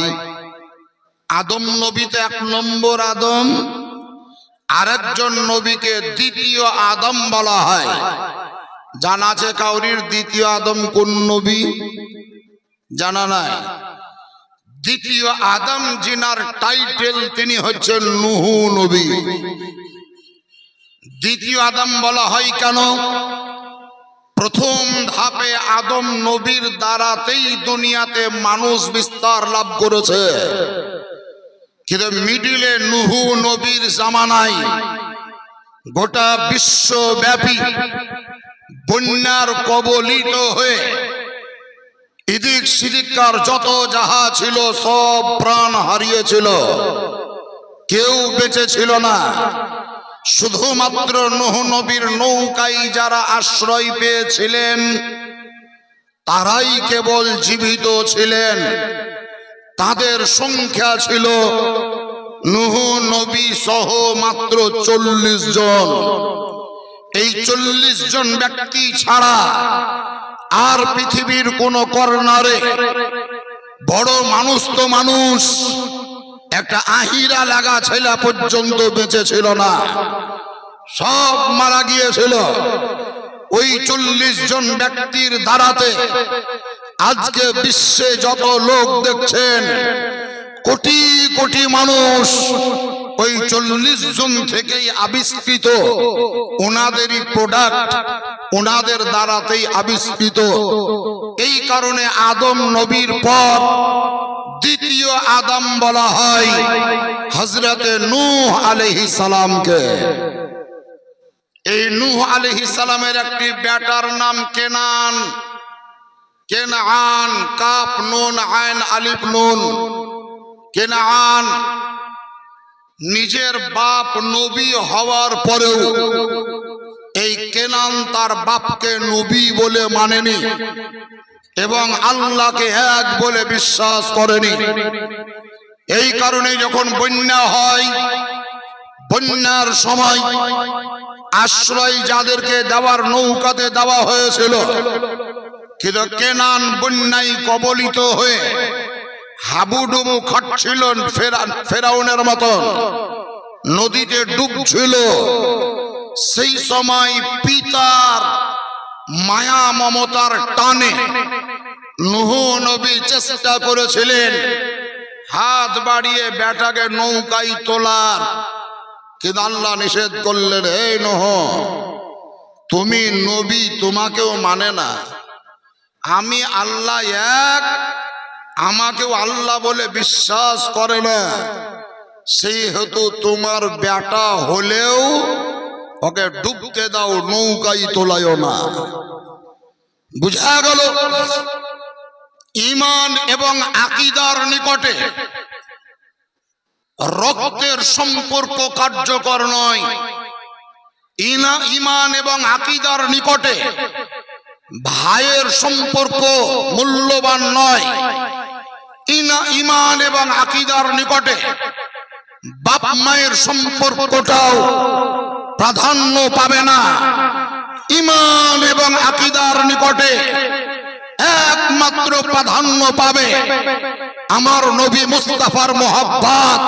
হয় আদম নবীতে এক নম্বর আদম, আরেকজন নবীকে দ্বিতীয় আদম বলা হয়। জানা আছে কাউরির দ্বিতীয় আদম কোন নবী? জানা নাই। দ্বিতীয় আদম জিনার টাইটেল তিনি হচ্ছেন নুহু নবী। দ্বিতীয় আদম বলা হয় কেন? প্রথম ধাপে আদম নবীর দ্বারাতেই দুনিয়াতে মানুষ বিস্তার লাভ করেছে। কিন্তু মিডিলে নুহু নবীর জামানায় গোটা বিশ্বব্যাপী বন্যার কবলিত হয়ে ইদিক সিদিকার যত যাহা ছিল, সব প্রাণ হারিয়েছিল। কেউ বেঁচে ছিল না। শুধুমাত্র নহ নবীর নৌকায় যারা আশ্রয় পেয়েছিলেন, তারাই কেবল জীবিত ছিলেন। তাদের সংখ্যা ছিল নুহ নবী সহ মাত্র চল্লিশ জন। এই চল্লিশ জন ব্যক্তি ছাড়া আর পৃথিবীর কোন কর্নারে বড় মানুষ তো মানুষ। একটা আহিরা লাগা ছেলা পর্যন্ত বেঁচে ছিল না। সব মারা গিয়েছিল। ওই চল্লিশ জন ব্যক্তির দ্বারাতে আজকে বিশ্বে যত লোক দেখছেন, কোটি কোটি মানুষ ওই চল্লিশ জন থেকেই আবিষ্কৃত। ওনাদেরই প্রোডাক্ট ওনাদের দ্বারাতেই আবিষ্কৃত। এই কারণে আদম নবীর পর দ্বিতীয় আদম বলা হয় হজরতে নূহ আলহি সালামকে। এই নূহ আলহি সালামের একটি বেটার নাম কেনান। কেনান কাপ নুন, আইন, আলিফ, নুন। কেনান, নিজের বাপ নবী হওয়ার পরেও এই কেনান তার বাপকে নবী বলে মানেনি। এবং আল্লাহকে এক বলে বিশ্বাস করেনি। এই কারণে যখন বন্যা হয়, বন্যার সময় আশ্রয় যাদেরকে দেওয়ার নৌকাতে দেওয়া হয়েছিল, কিন্তু কেনান বন্যায় কবলিত হয়ে হাবুডুবু খাটছিল ফেরাউনের মতন। নদীতে ডুবছিল। সেই সময় পিতার মায়া মমতার টানে নুহ নবী চেষ্টা করেছিলেন হাত বাড়িয়ে বেটাকে নৌকায় তোলার। কিন্তু আল্লাহ নিষেধ করলেন, এই নহ, তুমি নবী তোমাকেও মানে না। আমি আল্লাহ এক, আমাকেও আল্লাহ বলে বিশ্বাস করে না। সেই হেতু তোমার বেটা হলেও ওকে ডুবতে দাও নৌকাই তোলায়ও না। বুঝা গেল? ইমান এবং আকিদার নিকটে রক্তের সম্পর্ক কার্যকর নয়। ইমান এবং আকিদার নিকটে ভাইয়ের সম্পর্ক মূল্যবান নয়। ইনা, ইমান এবং আকিদার নিকটে বাপ মায়ের সম্পর্কটাও প্রাধান্য পাবে না। ইমান এবং আকিদার নিকটে একমাত্র প্রাধান্য পাবে আমার নবী মুস্তাফার মোহাব্বাত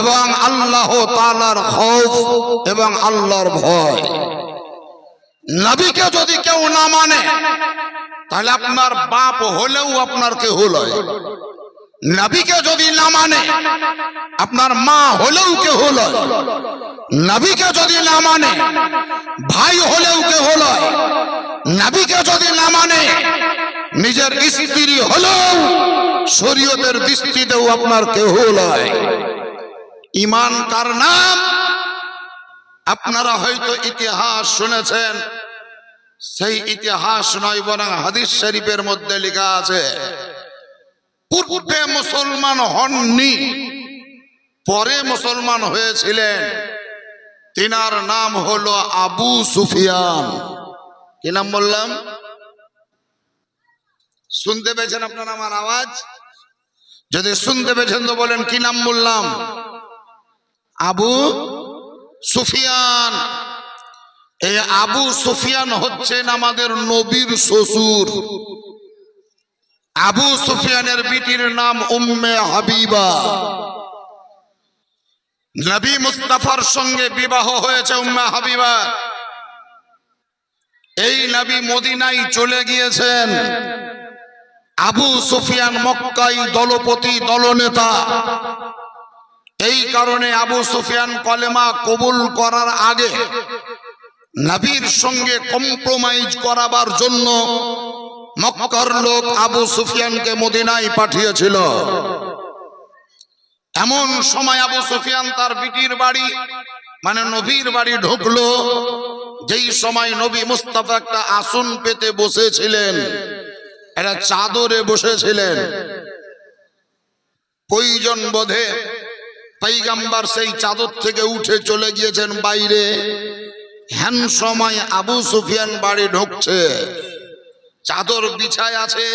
এবং আল্লাহ তালার খৌফ এবং আল্লাহর ভয়। নবীকে যদি কেউ না মানে তাহলে আপনার বাপ হলেও আপনার কেউ লয়। নবীকে যদি না মানে আপনার মা হলেও কেউ লয়। নবীকে যদি না মানে ভাই হলেও কেউ লয়। নবীকে যদি না মানে নিজের স্ত্রী হলেও শরীয়তের দৃষ্টিতেও আপনার লয়। ইমান কার নাম? আপনারা হয়তো ইতিহাস শুনেছেন, সেই ইতিহাস নয়, বরং হাদিস শরীফের মধ্যে লেখা আছে, পূর্বে মুসলমান হননি, পরে মুসলমান হয়েছিলেন। তিনার নাম হলো আবু সুফিয়ান। কি নাম বললাম? শুনতে পেয়েছেন আপনার আমার আওয়াজ? যদি শুনতে পেয়েছেন তো বলেন, কি নাম বললাম? আবু সুফিয়ান। এই আবু সুফিয়ান হচ্ছেন আমাদের নবীর শ্বশুর। আবু সুফিয়ানের বিটির নাম উম্মে হাবিবা। নবী মুস্তাফার সঙ্গে বিবাহ হয়েছে উম্মে হাবিবা। এই নবী মদিনায় চলে গিয়েছেন। আবু সুফিয়ান মক্কাই দলপতি দলনেতা। এই কারণে আবু সুফিয়ান কলেমা কবুল করার আগে নবীর সঙ্গে কম্প্রোমাইজ করাবার জন্য মক্কার লোক আবু সুফিয়ানকে মদিনায় পাঠিয়েছিল। এমন সময় আবু সুফিয়ান তার বিটির বাড়ি মানে নবীর বাড়ি ঢুকলো, যেই সময় নবী মুস্তাফা একটা আসন পেতে বসেছিলেন। একটা চাদরে বসেছিলেন। প্রয়োজন বোধে পাইগাম্বার সেই চাদর থেকে উঠে চলে গিয়েছেন বাইরে। হ্যান সময় আবু সুফিয়ান বাড়ি ঢুকছে। চাদর বিছায় আছে,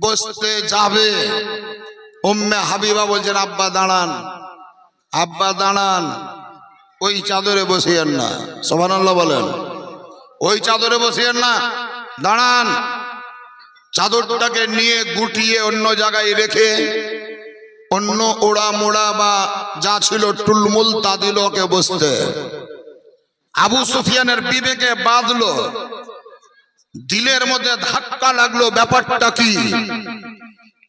বসতে যাবে। ওম্মে হাবিবা বলছেন, আব্বা, দাঁড়ান। আব্বা, দাঁড়ান। ওই চাদরে বসিয়েন না। সোমানাল্লাহ বলেন। ওই চাদরে বসিয়েন না। দাঁড়ান। চাদরটাকে নিয়ে গুটিয়ে অন্য জায়গায় রেখে অন্য ওড়া মোড়া বা যা ছিল টুলমুল তা দিল ওকে বসতে। আবু সুফিয়ানের বিবেকে বাঁধলো। দিলের মধ্যে ধাক্কা লাগল। ব্যাপারটা কি?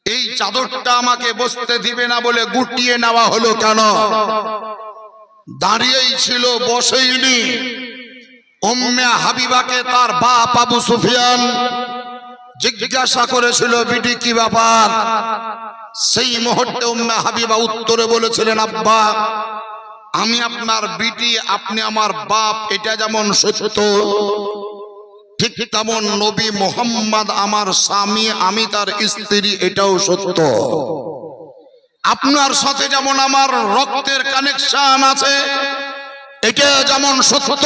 এই চাদরটা আমাকে বসতে দিবে না বলে গুটিয়ে নেওয়া হলো কেন? দাঁড়িয়েই ছিল, বসেইনি। উম্মে হাবিবাকে তার বাপ আবু সুফিয়ান জিজ্ঞাসা করেছিল, বিটি, কি ব্যাপার? সেই মুহূর্তে উম্মে হাবিবা উত্তরে বলেছিলেন, আব্বা, আমি আপনার বিটি, আপনি আমার বাপ, এটা যেমন সত্য তেমন নবী মোহাম্মদ আমার স্বামী, আমি তার স্ত্রী, এটাও সত্য। আপনার সাথে যেমন আমার রক্তের কানেকশন আছে এটা যেমন সত্য।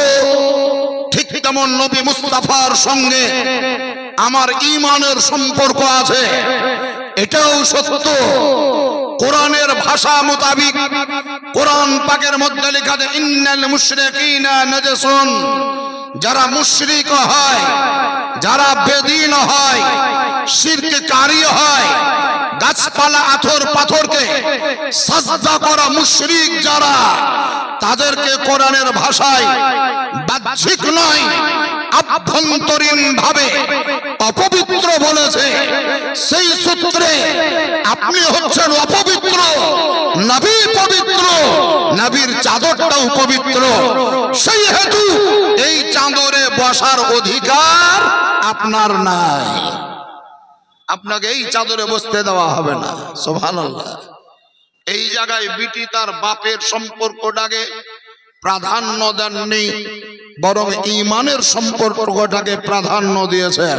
ঠিক তেমন নবী মুস্তাফার সঙ্গে আমার ইমানের সম্পর্ক আছে, এটাও সত্য। কোরআনের ভাষা মোতাবিক, কোরআন পাকের মধ্যে লেখা ইন্নাল মুশরিকিনা নাজাসুন। যারা মুশরিক হয় যারা বেদিন হয় শিরককারী হয় গাছপালা, আথর পাথরকে সাজদা করা মুশরিক যারা, তাদেরকে কোরআনের ভাষায় বাহ্যিক নয়, আভ্যন্তরীণ ভাবে অপবিত্র বলেছে। সেই সূত্রে আপনি হচ্ছেন অপবিত্র, নবী পবিত্র, নবীর চাদরটাও পবিত্র। সেই হেতু এই চাদরে বসার অধিকার আপনার নাই। আপনাকে এই চাদরে বসতে দেওয়া হবে না। সোভান এই জায়গায় বিটি তার বাপের সম্পর্কটাকে প্রাধান্য দেননি, বরং ইমানের সম্পর্কটাকে প্রাধান্য দিয়েছেন।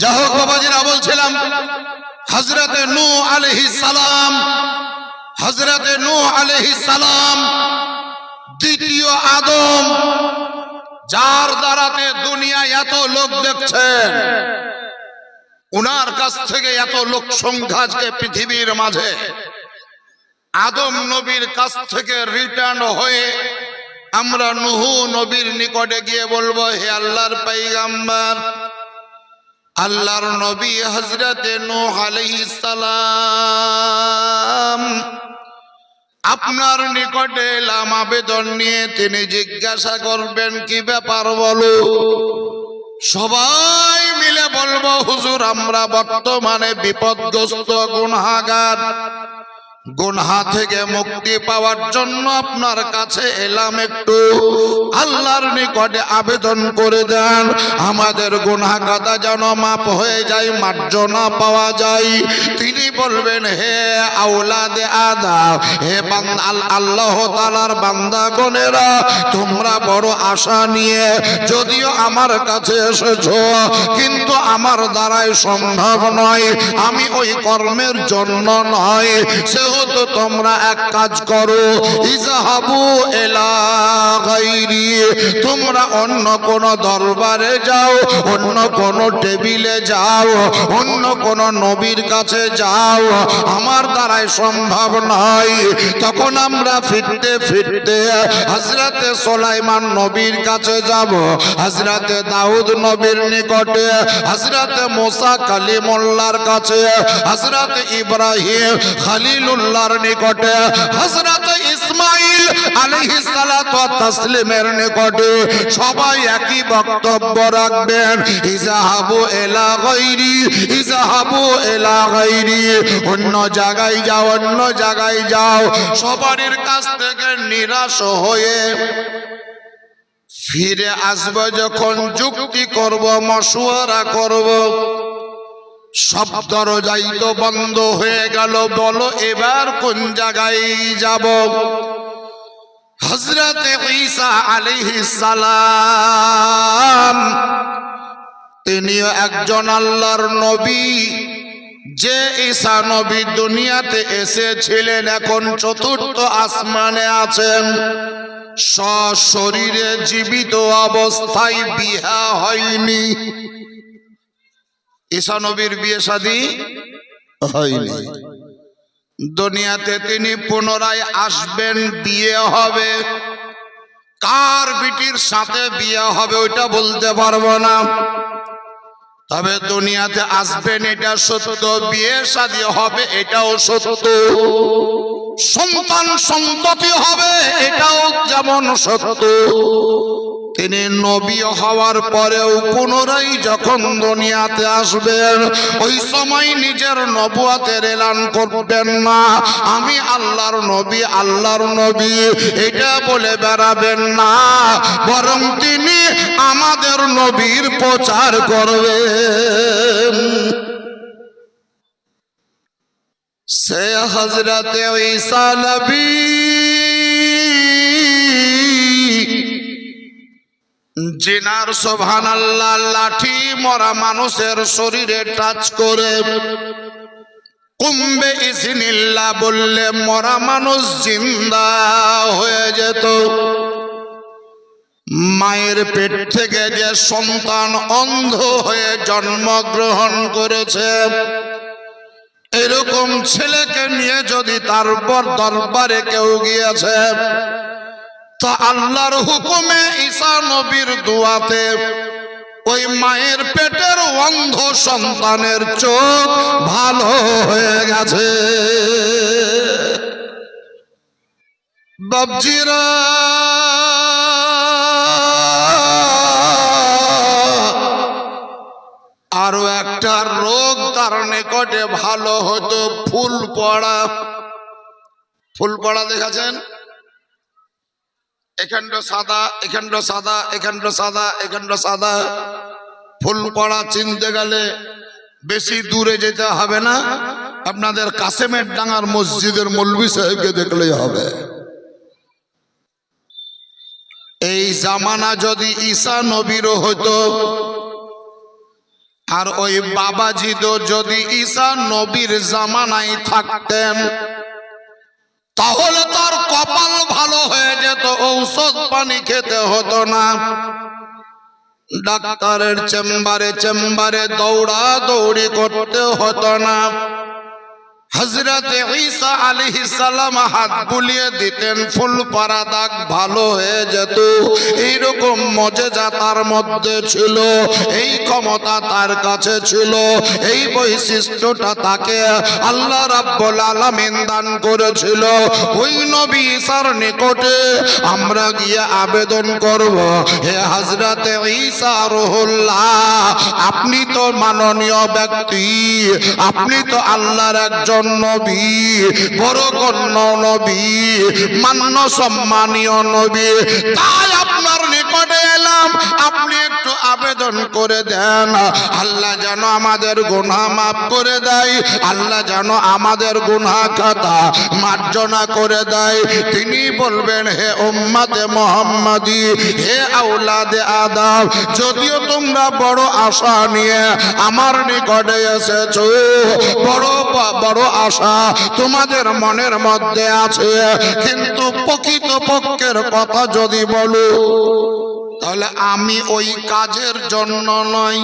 যাই হোক বাবাজিরা বলছিলাম হজরতে নু আলহি সালাম হজরতে নু আলহি সালাম, দ্বিতীয় আদম, যার দ্বারাতে দুনিয়ায় এত লোক দেখছেন। উনার কাছ থেকে এত লোক সংখ্যা আজকে পৃথিবীর মাঝে। আদম নবীর কাছ থেকে রিটার্ন হয়ে আমরা নুহু নবীর নিকটে গিয়ে বলব, হে আল্লাহর পাইগাম্বার আল্লাহর নবী হজরতে নূহ আলাইহিস সালাম আপনার নিকটে এলাম আবেদন নিয়ে তিনি জিজ্ঞাসা করবেন, কি ব্যাপার বলো? মিলে বলব হুজুর আমরা বর্তমানে বিপদগ্রস্ত গুনহাগার। গুনহা থেকে মুক্তি পাওয়ার জন্য আপনার কাছে এলাম একটু। আল্লাহর নিকটে আবেদন করে দেন, আমাদের গুনহা কাদা যেন মাপ হয়ে যায়, মার্জনা পাওয়া যায়। তিনি বলবেন, হে আউলাদে আদা হে আল্লাহ তালার বান্দাগণেরা, তোমরা বড় আশা নিয়ে যদিও আমার কাছে এসেছ, কিন্তু আমার দ্বারাই সম্ভব নয়। আমি ওই কর্মের জন্য নয় সে সেহেতু তোমরা এক কাজ করো। ইজাহাবু এলা গাইরি। তোমরা অন্য কোন দরবারে যাও, অন্য কোন টেবিলে যাও, অন্য কোন নবীর কাছে যাও। আমার দ্বারাই সম্ভব নয়। তখন আমরা ফিরতে ফিরতে হজরতে সোলাইমান নবীর কাছে যাব। হজরতে দাউদ নবীর নিকটে হজরতে মোসা কালিমুল্লার কাছে হজরত ইব্রাহিম খালিলুল্লাহর নিকটে হজরত ইসমাইল আলাইহিস সালাতু নিকটে সবাই একই বক্তব্য রাখবেন। ইজাহাবু এলা গায়রি, ইজাহাবু এলা গায়রি। অন্য জায়গায় যাও, অন্য জায়গায় যাও। সবারই কাছ থেকে নিরাশ হয়ে ফিরে আসব, যখন যুক্তি করব মশুয়ারা করব। সব দরজাই তো বন্ধ হয়ে গেল, বলো এবার কোন জায়গায় যাব? হজরত ঈসা সালাম, তিনিও একজন আল্লাহর নবী। যে ঈসা নবী দুনিয়াতে এসেছিলেন, এখন চতুর্থ আসমানে আছেন। সশরীরে জীবিত অবস্থায় বিহা হয়নি। ঈসা নবীর বিয়ে শাদী হয়নি। দুনিয়াতে তিনি পুনরায় আসবেন, বিয়ে হবে। কার বিটির সাথে বিয়ে হবে ওইটা বলতে পারব না। তবে দুনিয়াতে আসবেন, এটা সত্য। বিয়ে শাদী হবে, এটাও সত্য। সন্তান সন্ততি হবে, এটাও যেমন সত্য। তিনি নবী হওয়ার পরেও পুনরায় যখন দুনিয়াতে আসবেন, ওই সময় নিজের নবুয়াতের এলান করবেন না। আমি আল্লাহর নবী আল্লাহর নবী, এটা বলে বেড়াবেন না। বরং তিনি আমাদের নবীর প্রচার করবেন। সে হজরতে ঈসা নবী জিনার সোভান আল্লাহ লাঠি মরা মানুষের শরীরে টাচ করে। কুম্বে ইসিনিল্লা বললে, মরা মানুষ জিন্দা হয়ে যেত। মায়ের পেট থেকে যে সন্তান অন্ধ হয়ে জন্মগ্রহণ করেছে, এরকম ছেলেকে নিয়ে যদি তারপর দরবারে কেউ গিয়েছে তা আল্লাহর হুকুমে ঈসা নবীর দুয়াতে ওই মায়ের পেটের অন্ধ সন্তানের চোখ ভালো হয়ে গেছে। বাবজিরা আরও একটা রোগ তার নিকটে ভালো হতো, ফুল পড়া। ফুল পড়া দেখেছেন এখানটা সাদা এখানটা সাদা এখানটা সাদা এখানটা সাদা। ফুল পড়া চিনতে গেলে বেশি দূরে যেতে হবে না। আপনাদের কাসেমের ডাঙ্গার মসজিদের মৌলবি সাহেবকে দেখলেই হবে। এই জামানা যদি ঈসা নবীর হতো, আর ওই বাবাজিদও যদি ঈসা নবীর জামানায় থাকতেন তাহলে তার কপাল ভালো হয়ে যেত, ঔষধ পানি খেতে হতো না। ডাক্তারের চেম্বারে চেম্বারে দৌড়া দৌড়ি করতে হতো না। হজরত ঈসা আলাইহিস সালাম হাত বুলিয়ে দিতেন, ফুল পারা দাগ ভালো হয়ে যেত। এইরকম মজেজা তার মধ্যে ছিল, এই ক্ষমতা তার কাছে ছিল, এই বৈশিষ্ট্যটা তাকে আল্লাহ রাব্বুল আলামিন দান করেছিল। ওই নবী ঈসার নিকটে আমরা গিয়ে আবেদন করব, হে হজরত ঈসা রুহুল্লাহ, আপনি তো মাননীয় ব্যক্তি, আপনি তো আল্লাহর একজন নবী বড় গণ্য নবী মান্য সম্মানীয় নবী। তাই আপনার নিকটে এলাম আপনি আবেদন করে দেন। আল্লাহ যেন আমাদের গুনাহ মাফ করে দেয়। আল্লাহ যেন আমাদের গুনাহ খাতা মার্জনা করে দেয়। তিনি বলবেন, হে উম্মাদে মোহাম্মদী, হে আউলাদে আদম, যদিও তোমরা বড় আশা নিয়ে আমার নিকটে এসেছ, বড় বড় আশা তোমাদের মনের মধ্যে আছে, কিন্তু প্রকৃত পক্ষের কথা যদি বলো তাহলে আমি ওই কাজের জন্য নয়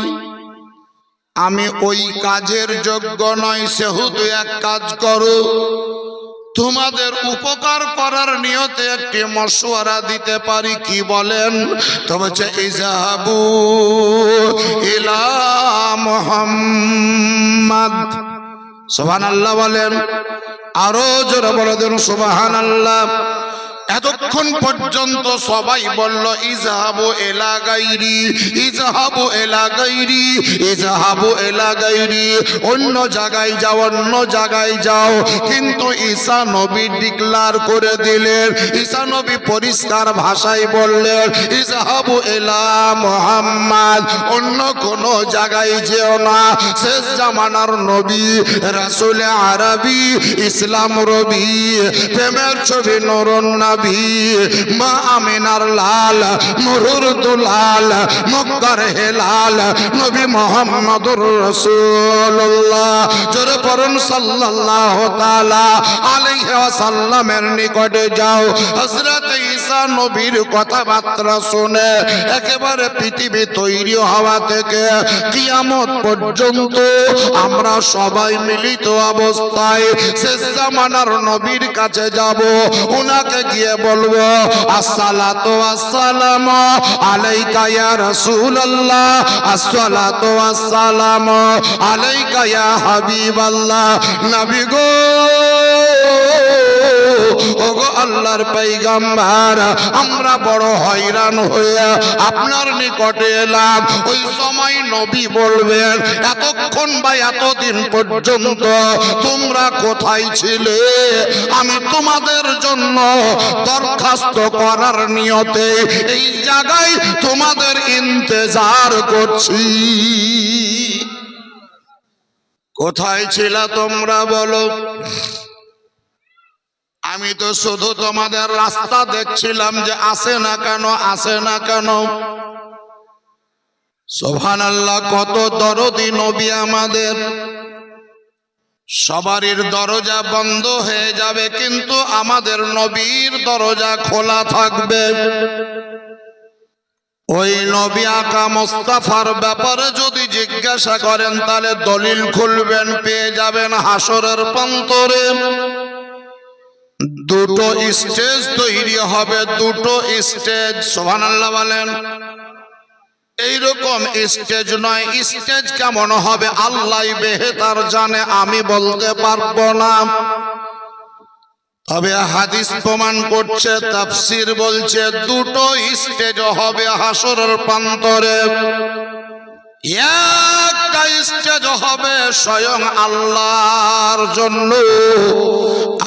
আমি ওই কাজের যোগ্য নয় সেহেতু এক কাজ করো। তোমাদের উপকার করার নিয়তে একটি মশওয়ারা দিতে পারি, কি বলেন? তো বলছে ইজাহাবু সোহান আল্লাহ বলেন। আরও জোরে বলে দেন সোহান আল্লাহ এতক্ষণ পর্যন্ত সবাই বলল, ইজাহাবু এলা গাইরি ইজাহাবু এলা গাইরি ইজাহাবু এলা গাইরি অন্য জায়গায় যাও, অন্য জায়গায় যাও। কিন্তু ঈসা নবী ডিক্লার করে দিলেন, ঈসা নবী পরিষ্কার ভাষায় বললেন, ইজাহাবু এলা মোহাম্মদ, অন্য কোন জায়গায় যেও না। শেষ জামানার নবী, রাসুল আরবি, ইসলাম রবি, প্রেমের ছবি নরন নবী, মা আমিনার লাল, মরুর দুলাল, মক্কার হেলাল, নবী মোহাম্মদুর জোরে পড়ুন, সাল্লাল্লাহু তাআলা আলাইহি ওয়াসাল্লামের নিকটে যাও। হযরত ঈসা নবীর কথাবার্তা শুনে একেবারে পৃথিবী তৈরি হওয়া থেকে কিয়ামত পর্যন্ত আমরা সবাই মিলিত অবস্থায় শেষ জামানার নবীর কাছে যাব। উনাকে গিয়ে বলব আসসালাতু আসসালাম আলাইকা ইয়া রাসূলুল্লাহ আসসালাতু আসসালাম আলাইকা ইয়া হাবিবাল্লাহ। নবী গো ওগো আল্লাহর পৈগম্বর আমরা বড় হয়রান হয়ে আপনার নিকটে এলাম। ওই সময় নবী বলবেন, এতক্ষণ বা এতদিন পর্যন্ত তোমরা কোথায় ছিলে? আমি তোমাদের জন্য দরখাস্ত করার নিয়তে এই জায়গায় তোমাদের ইন্তজার করছি। কোথায় ছিল তোমরা বলো? আমি তো শুধু তোমাদের রাস্তা দেখছিলাম যে আসে না কেন, আসে না কেন। সোভান আল্লাহ কত দরদি নবী আমাদের। সবারই দরজা বন্ধ হয়ে যাবে, কিন্তু আমাদের নবীর দরজা খোলা থাকবে। ওই নবী আকা মোস্তাফার ব্যাপারে যদি জিজ্ঞাসা করেন, তাহলে দলিল খুলবেন, পেয়ে যাবেন হাসরের প্রান্তরে দুটো স্টেজ তৈরি হবে, দুটো স্টেজ সোহান আল্লাহ বলেন। এইরকম স্টেজ নয়, স্টেজ কেমন হবে আল্লাহ বেহেতার জানে, আমি বলতে পারব না। তবে হাদিস প্রমাণ করছে, তাফসির বলছে, দুটো স্টেজ হবে হাসরের প্রান্তরে। একটা স্টেজ হবে স্বয়ং আল্লাহর জন্য।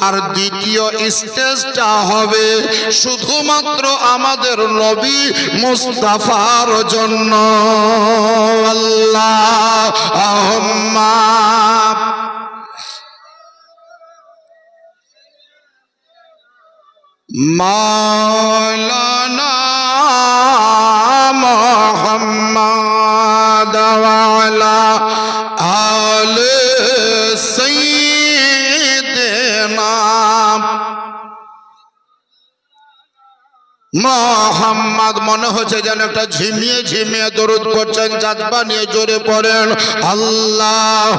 আর দ্বিতীয় স্টেজটা হবে শুধুমাত্র আমাদের নবী মুস্তাফার জন্য। আল্লাহ আহম্মা মাওলানা মোহাম্মদ ওয়ালা আলে সাইয়্যিদিনা মোহাম্মদ মনে হচ্ছে যেন একটা ঝিমিয়ে ঝিমিয়ে দরুদ করছেন জাজবা নিয়ে জোরে পড়েন। আল্লাহ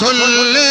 সাল্লি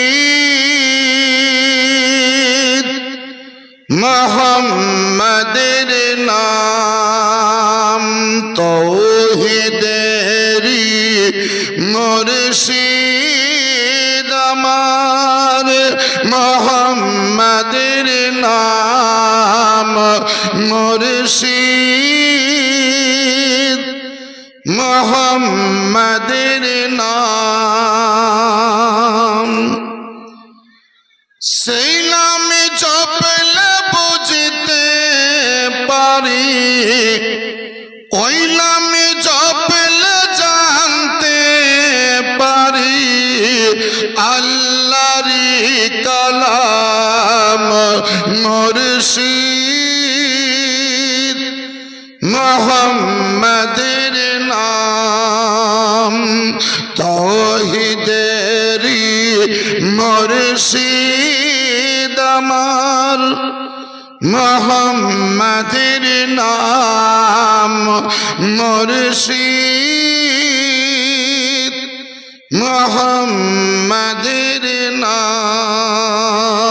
মোহাম্মদের মোহাম্মদের নাম মুর্শিদ। মোহাম্মদের নাম